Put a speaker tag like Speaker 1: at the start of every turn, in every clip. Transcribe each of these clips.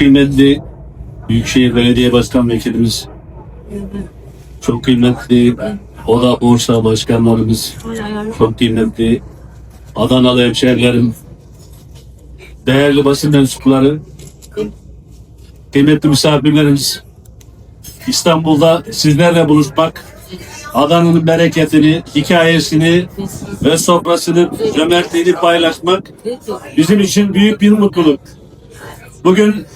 Speaker 1: kıymetli Büyükşehir Belediye Başkan Vekilimiz, çok kıymetli Oda Borsa Başkanlarımız, çok kıymetli Adanalı hemşehrilerim, değerli basın mensupları, kıymetli misafirlerimiz, İstanbul'da sizlerle buluşmak, Adana'nın bereketini, hikayesini ve sofrasını, cömertliğini paylaşmak bizim için büyük bir mutluluk. Bugün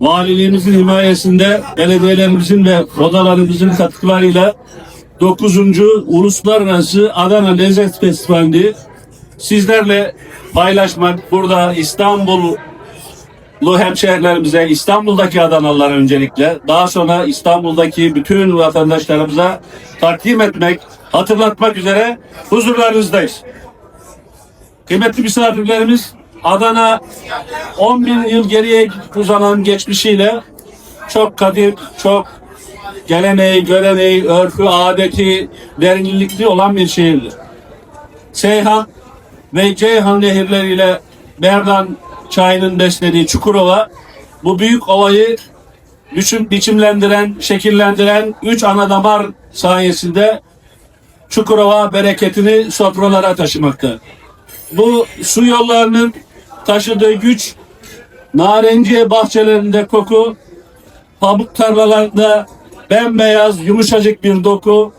Speaker 1: valiliğimizin himayesinde belediyelerimizin ve odalarımızın katkılarıyla 9. Uluslararası Adana Lezzet Festivali sizlerle paylaşmak, burada İstanbul'u hemşehrilerimize, İstanbul'daki Adanalılara öncelikle, daha sonra İstanbul'daki bütün vatandaşlarımıza takdim etmek, hatırlatmak üzere huzurlarınızdayız. Kıymetli misafirlerimiz, Adana 10 bin yıl geriye uzanan geçmişiyle çok kadim, çok geleneği, göreneği, örfü, adeti, derinlikli olan bir şehirdir. Seyhan ve Ceyhan nehirleriyle Berdan çayının beslediği Çukurova bu büyük ovayı biçim, biçimlendiren, şekillendiren üç ana damar sayesinde Çukurova bereketini sofralara taşımakta. Bu su yollarının taşıdığı güç narenciye bahçelerinde koku, pamuk tarlalarında bembeyaz yumuşacık bir doku,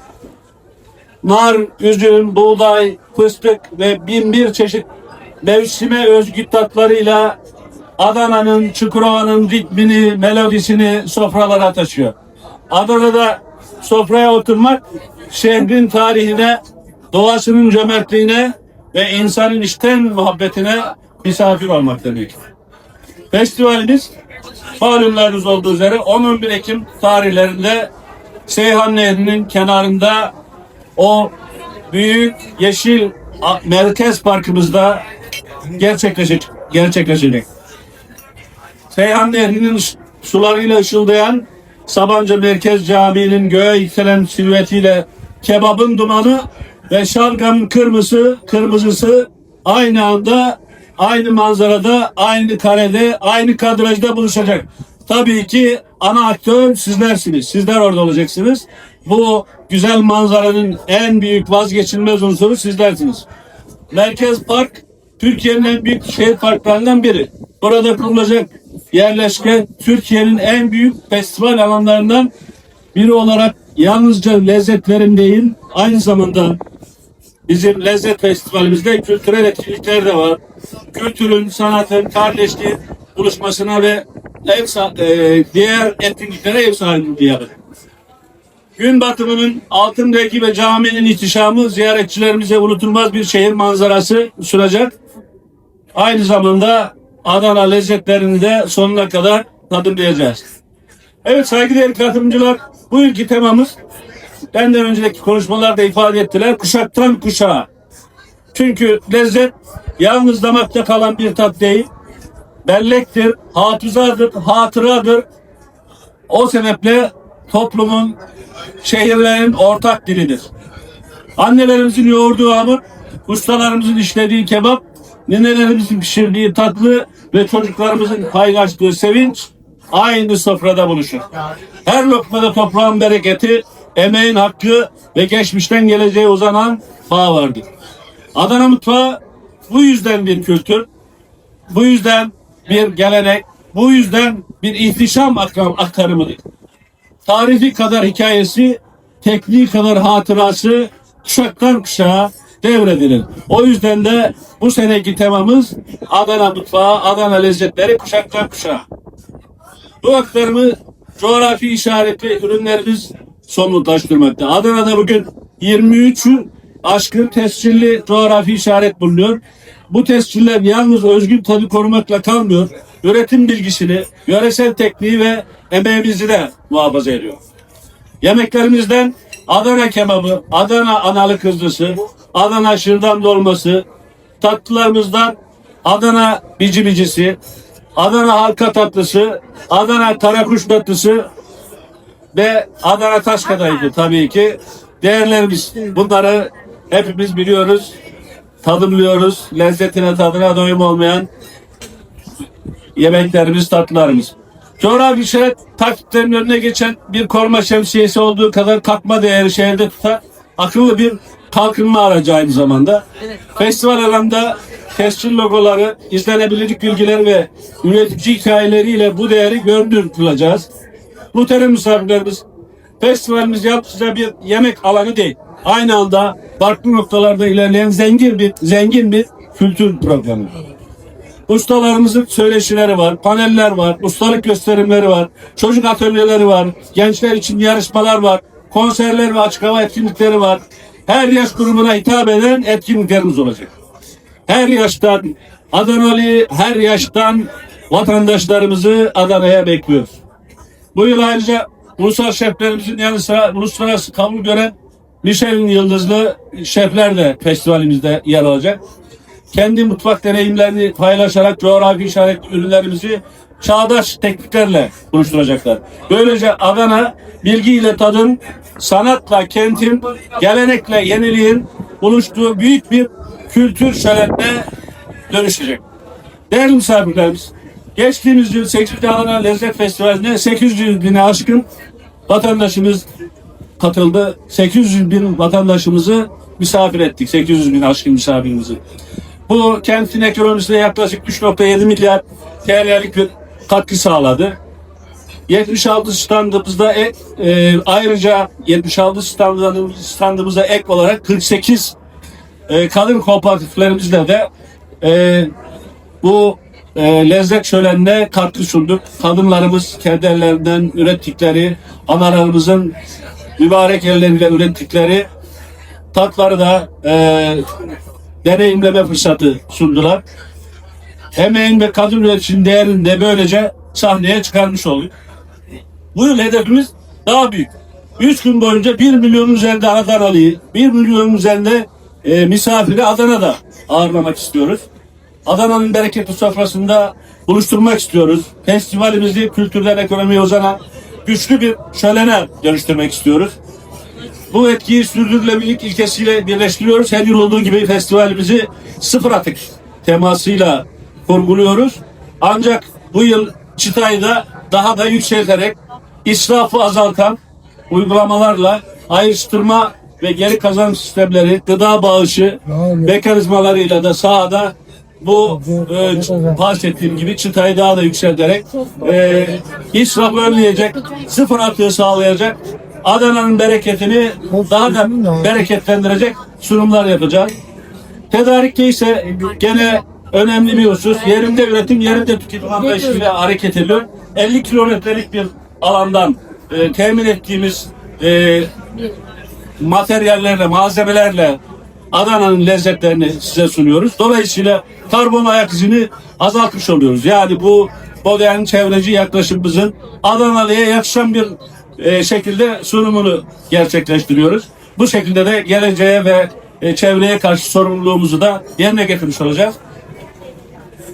Speaker 1: nar, üzüm, buğday, fıstık ve bin bir çeşit mevsime özgü tatlarıyla Adana'nın, Çukurova'nın ritmini, melodisini sofralara taşıyor. Adana'da sofraya oturmak şehrin tarihine, doğasının cömertliğine ve insanın içten muhabbetine misafir olmak demek. Festivalimiz malumlarınız olduğu üzere 10-11 Ekim tarihlerinde Seyhan Nehri'nin kenarında o büyük yeşil merkez parkımızda gerçekleşecek. gerçekleşecek. Seyhan Nehri'nin sularıyla ışıldayan Sabancı Merkez Camii'nin göğe yükselen silüetiyle kebabın dumanı ve şalgamın kırmızı, kırmızısı aynı anda aynı manzarada, aynı karede, aynı kadrajda buluşacak. Tabii ki ana aktör sizlersiniz. Sizler orada olacaksınız. Bu güzel manzaranın en büyük vazgeçilmez unsuru sizlersiniz. Merkez Park Türkiye'nin en büyük şehir parklarından biri. Burada kurulacak yerleşke Türkiye'nin en büyük festival alanlarından biri olarak yalnızca lezzetlerin değil aynı zamanda bizim lezzet festivalimizde kültürel etkinlikler de var. Kültürün, sanatın, kardeşliğin buluşmasına ve ev, e, diğer etkinliklere ev sahipliği yapar. Gün batımının altın rengi ve caminin ihtişamı ziyaretçilerimize unutulmaz bir şehir manzarası sunacak. Aynı zamanda Adana lezzetlerini de sonuna kadar tadımlayacağız. Evet saygıdeğer katılımcılar bu yılki temamız benden önceki konuşmalarda ifade ettiler kuşaktan kuşağa. Çünkü lezzet yalnız damakta kalan bir tat değil. Bellektir, hafızadır, hatıradır. O sebeple toplumun, şehirlerin ortak dilidir. Annelerimizin yoğurduğu hamur, ustalarımızın işlediği kebap, ninelerimizin pişirdiği tatlı ve çocuklarımızın paylaştığı sevinç aynı sofrada buluşur. Her lokmada toprağın bereketi, emeğin hakkı ve geçmişten geleceğe uzanan bağ vardır. Adana mutfağı bu yüzden bir kültür, bu yüzden bir gelenek, bu yüzden bir ihtişam akram- aktarımıdır. Tarifi kadar hikayesi, tekniği kadar hatırası kuşaktan kuşağa devredilir. O yüzden de bu seneki temamız Adana mutfağı, Adana lezzetleri kuşaktan kuşağa. Bu aktarımı coğrafi işaretli ürünlerimiz somutlaştırmakta. Adana'da bugün 23'ü aşkın tescilli coğrafi işaret bulunuyor. Bu tesciller yalnız özgün tadı korumakla kalmıyor. Üretim bilgisini, yöresel tekniği ve emeğimizi de muhafaza ediyor. Yemeklerimizden Adana kebabı, Adana analı kızlısı, Adana şırdan dolması, tatlılarımızdan Adana bici bicisi, Adana halka tatlısı, Adana tarakuş tatlısı ve Adana taş kadayıfı tabii ki. Değerlerimiz bunları hepimiz biliyoruz, tadımlıyoruz. Lezzetine tadına doyum olmayan yemeklerimiz, tatlılarımız. Coğrafi işaret takiplerinin önüne geçen bir koruma şemsiyesi olduğu kadar kalkma değeri şehirde tutan akıllı bir kalkınma aracı aynı zamanda. Festival alanında tescil logoları, izlenebilirlik bilgileri ve üretici hikayeleriyle bu değeri gördür kılacağız. Muhterem misafirlerimiz, festivalimiz yalnızca bir yemek alanı değil. Aynı anda farklı noktalarda ilerleyen zengin bir zengin bir kültür programı. Ustalarımızın söyleşileri var, paneller var, ustalık gösterimleri var, çocuk atölyeleri var, gençler için yarışmalar var, konserler ve açık hava etkinlikleri var. Her yaş grubuna hitap eden etkinliklerimiz olacak. Her yaştan Adanalı, her yaştan vatandaşlarımızı Adana'ya bekliyoruz. Bu yıl ayrıca ulusal şeflerimizin yanı sıra uluslararası kabul gören Michelin yıldızlı şefler de festivalimizde yer alacak kendi mutfak deneyimlerini paylaşarak coğrafi işaret ürünlerimizi çağdaş tekniklerle buluşturacaklar. Böylece Adana bilgiyle tadın, sanatla kentin, gelenekle yeniliğin buluştuğu büyük bir kültür şölenine dönüşecek. Değerli misafirlerimiz, geçtiğimiz yıl 8. Adana Lezzet Festivali'ne 800 bine aşkın vatandaşımız katıldı. 800 bin vatandaşımızı misafir ettik. 800 bin aşkın misafirimizi. Bu kentin ekonomisine yaklaşık 3.7 milyar TL'lik bir katkı sağladı. 76 standımızda ek, e, ayrıca 76 standımız, standımıza ek olarak 48 e, kadın kooperatiflerimizle de e, bu e, lezzet şölenine katkı sunduk. Kadınlarımız kendi ürettikleri, analarımızın mübarek elleriyle ürettikleri tatları da e, deneyimleme fırsatı sundular. Emeğin ve kadın üreticinin değerini de böylece sahneye çıkarmış olduk. Bu yıl hedefimiz daha büyük. 3 gün boyunca 1 milyon üzerinde Adanalıyı, 1 milyon üzerinde e, misafiri Adana'da ağırlamak istiyoruz. Adana'nın bereketli sofrasında buluşturmak istiyoruz. Festivalimizi kültürden ekonomiye uzanan güçlü bir şölene dönüştürmek istiyoruz. Bu etkiyi sürdürülebilirlik ilkesiyle birleştiriyoruz. Her yıl olduğu gibi festivalimizi sıfır atık temasıyla kurguluyoruz. Ancak bu yıl çıtayı da daha da yükselterek israfı azaltan uygulamalarla ayrıştırma ve geri kazanım sistemleri, gıda bağışı mekanizmalarıyla da sahada bu e, bahsettiğim gibi çıtayı daha da yükselterek e, israfı önleyecek, sıfır atığı sağlayacak Adana'nın bereketini daha da bereketlendirecek sunumlar yapacağız. Tedarikte ise gene önemli bir husus. Yerinde üretim, yerinde tüketim anlayışıyla hareket ediyor. 50 kilometrelik bir alandan e, temin ettiğimiz e, materyallerle, malzemelerle Adana'nın lezzetlerini size sunuyoruz. Dolayısıyla karbon ayak izini azaltmış oluyoruz. Yani bu modern çevreci yaklaşımımızın Adanalı'ya yakışan bir e, şekilde sunumunu gerçekleştiriyoruz. Bu şekilde de geleceğe ve e, çevreye karşı sorumluluğumuzu da yerine getirmiş olacağız.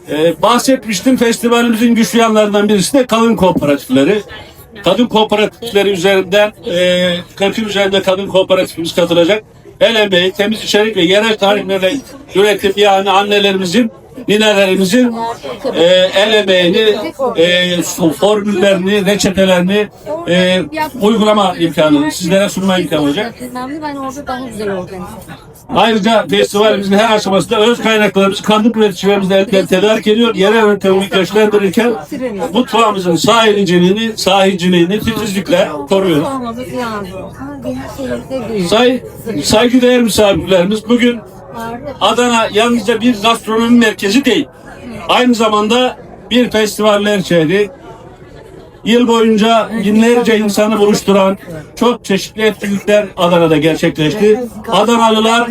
Speaker 1: E, bahsetmiştim festivalimizin güçlü yanlarından birisi de kadın kooperatifleri. Kadın kooperatifleri üzerinden e, 40'ın üzerinde kadın kooperatifimiz katılacak. El emeği, temiz içerik ve yerel tarihlerle üretim yani annelerimizin ninelerimizin e, el emeğini, e, formüllerini, reçetelerini e, uygulama imkanı, sizlere sunma imkanı olacak. Ayrıca festivalimizin her aşamasında öz kaynaklarımızı kadın üreticilerimizle elden tedarik ediyor. Yerel üretimi güçlendirirken mutfağımızın sahiliciliğini, sahiciliğini titizlikle
Speaker 2: değil.
Speaker 1: Say, saygıdeğer misafirlerimiz bugün Adana yalnızca bir gastronomi merkezi değil. Aynı zamanda bir festivaller şehri. Yıl boyunca binlerce insanı buluşturan çok çeşitli etkinlikler Adana'da gerçekleşti. Adanalılar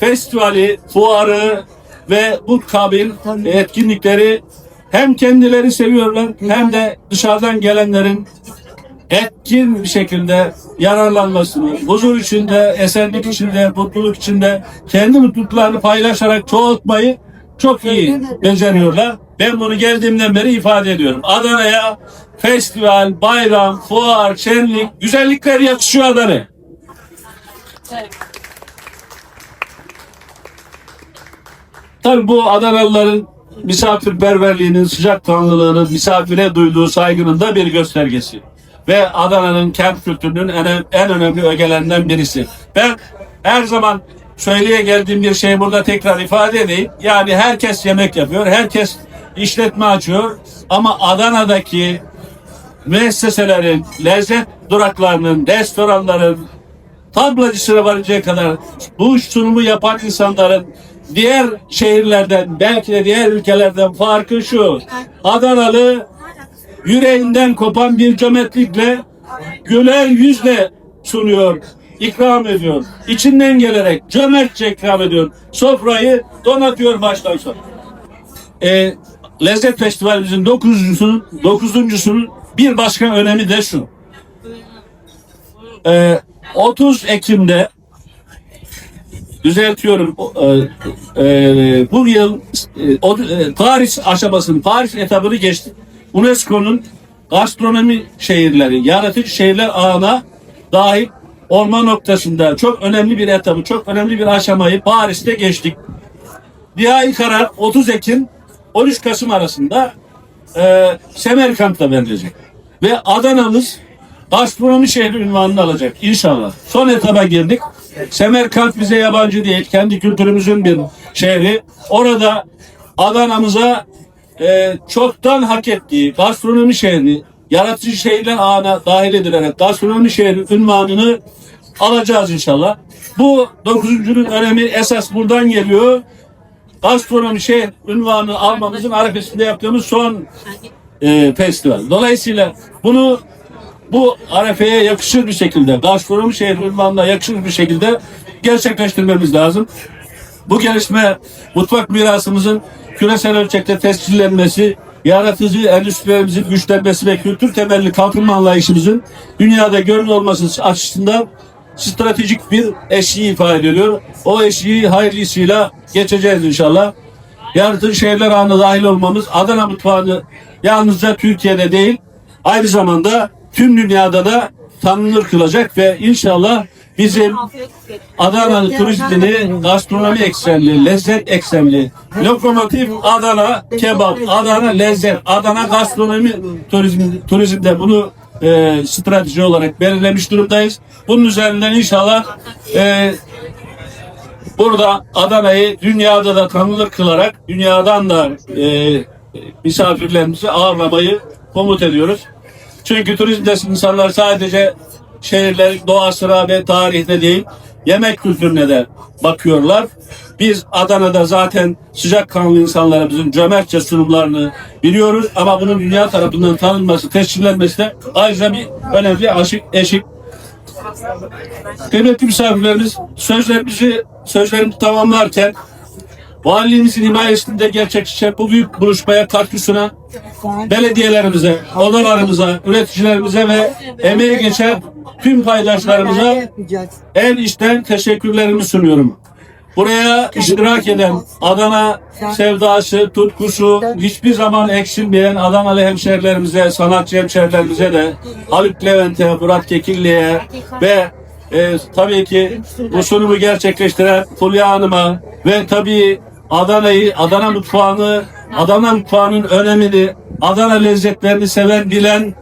Speaker 1: festivali, fuarı ve bu kabil etkinlikleri hem kendileri seviyorlar hem de dışarıdan gelenlerin etkin bir şekilde yararlanmasını, huzur içinde, esenlik içinde, mutluluk içinde kendi mutluluklarını paylaşarak çoğaltmayı çok iyi beceriyorlar. Ben bunu geldiğimden beri ifade ediyorum. Adana'ya festival, bayram, fuar, şenlik, güzellikler yakışıyor Adana. Tabii bu Adanalıların misafirperverliğinin, sıcakkanlılığının, misafire duyduğu saygının da bir göstergesi. Ve Adana'nın kent kültürünün en, en önemli ögelerinden birisi. Ben her zaman söyleye geldiğim bir şey burada tekrar ifade edeyim. Yani herkes yemek yapıyor, herkes işletme açıyor. Ama Adana'daki müesseselerin, lezzet duraklarının, restoranların, tablacısına varıncaya kadar bu sunumu yapan insanların diğer şehirlerden, belki de diğer ülkelerden farkı şu. Adanalı yüreğinden kopan bir cömertlikle, güler yüzle sunuyor, ikram ediyor. İçinden gelerek cömertçe ikram ediyor. Sofrayı donatıyor baştan sona. E, Lezzet Festivalimizin dokuzuncusunun, dokuzuncusunun bir başka önemi de şu. E, 30 Ekim'de düzeltiyorum e, e, bu yıl e, o, e, Paris aşamasını, Paris etabını geçti. UNESCO'nun gastronomi şehirleri, yaratıcı şehirler ağına dahil olma noktasında çok önemli bir etabı, çok önemli bir aşamayı Paris'te geçtik. Nihai karar 30 Ekim 13 Kasım arasında e, Semerkant'ta verilecek. Ve Adana'mız gastronomi şehri ünvanını alacak inşallah. Son etaba girdik. Semerkant bize yabancı değil. Kendi kültürümüzün bir şehri. Orada Adana'mıza e, çoktan hak ettiği gastronomi şehri, yaratıcı şehirler ağına dahil edilerek gastronomi şehri ünvanını alacağız inşallah. Bu dokuzuncunun önemi esas buradan geliyor. Gastronomi şehir ünvanı almamızın arifesinde yaptığımız son e, festival. Dolayısıyla bunu bu arefeye yakışır bir şekilde, gastronomi şehir ünvanına yakışır bir şekilde gerçekleştirmemiz lazım. Bu gelişme mutfak mirasımızın küresel ölçekte tescillenmesi, yaratıcı endüstrilerimizin güçlenmesi ve kültür temelli kalkınma anlayışımızın dünyada görünür olması açısından stratejik bir eşiği ifade ediyor. O eşiği hayırlısıyla geçeceğiz inşallah. Yaratıcı şehirler ağına dahil olmamız Adana mutfağını yalnızca Türkiye'de değil aynı zamanda tüm dünyada da tanınır kılacak ve inşallah bizim Adana turizmini gastronomi eksenli, lezzet eksenli, lokomotif Adana kebap, Adana lezzet, Adana gastronomi turizmi, turizmde bunu e, strateji olarak belirlemiş durumdayız. Bunun üzerinden inşallah e, burada Adana'yı dünyada da tanınır kılarak dünyadan da e, misafirlerimizi ağırlamayı komut ediyoruz. Çünkü turizmde insanlar sadece şehirlerin doğasına ve tarihine değil, yemek kültürüne de bakıyorlar. Biz Adana'da zaten sıcakkanlı insanlarımızın cömertçe sunumlarını biliyoruz ama bunun dünya tarafından tanınması, tescillenmesi de ayrıca bir önemli aşık, eşik. Kıymetli misafirlerimiz sözlerimizi, sözlerimizi tamamlarken Valiliğimizin himayesinde gerçekleşen bu büyük buluşmaya katkı sunan belediyelerimize, odalarımıza, üreticilerimize ve emeği geçen tüm paydaşlarımıza en içten teşekkürlerimi sunuyorum. Buraya iştirak eden Adana sevdası, tutkusu hiçbir zaman eksilmeyen Adanalı hemşerilerimize, sanatçı hemşerilerimize de Haluk Levent'e, Murat Kekilli'ye ve e, tabii ki bu sunumu gerçekleştiren Fulya Hanım'a ve tabii Adana'yı, Adana mutfağını, Adana mutfağının önemini, Adana lezzetlerini seven, bilen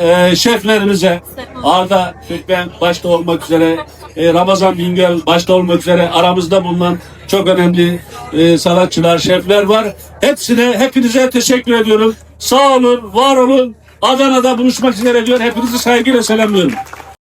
Speaker 1: e, şeflerimize Arda Türkmen başta olmak üzere e, Ramazan Bingöl başta olmak üzere aramızda bulunan çok önemli e, sanatçılar, şefler var. Hepsine, hepinize teşekkür ediyorum. Sağ olun, var olun. Adana'da buluşmak üzere diyor. Hepinizi saygıyla selamlıyorum.